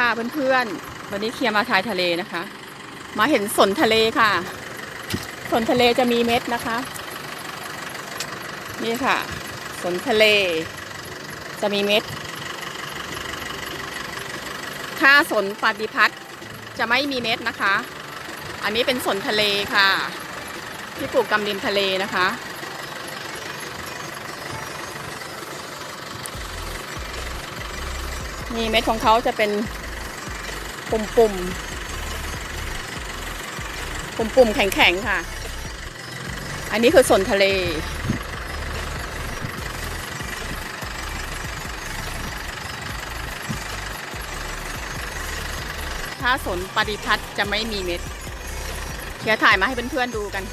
ค่ะเพื่อนๆ วันนี้เคลียร์มาชายทะเลนะคะ มาเห็นสนทะเลค่ะ สนทะเลจะมีเม็ดนะคะ นี่ค่ะ สนทะเล จะมีเม็ด ถ้าสนปฏิพัฒน์จะไม่มีเม็ดนะคะ อันนี้เป็นสนทะเลค่ะ ที่ปลูกกำริมทะเลนะคะนี่เม็ดของเขาจะเป็น ปุ่มปุ่มปุ่มปุ่มแข็งแข็งค่ะ อันนี้คือสนทะเล ถ้าสนปฏิพัฒน์จะไม่มีเม็ดเคียถ่ายมาให้เพื่อนๆดูกัน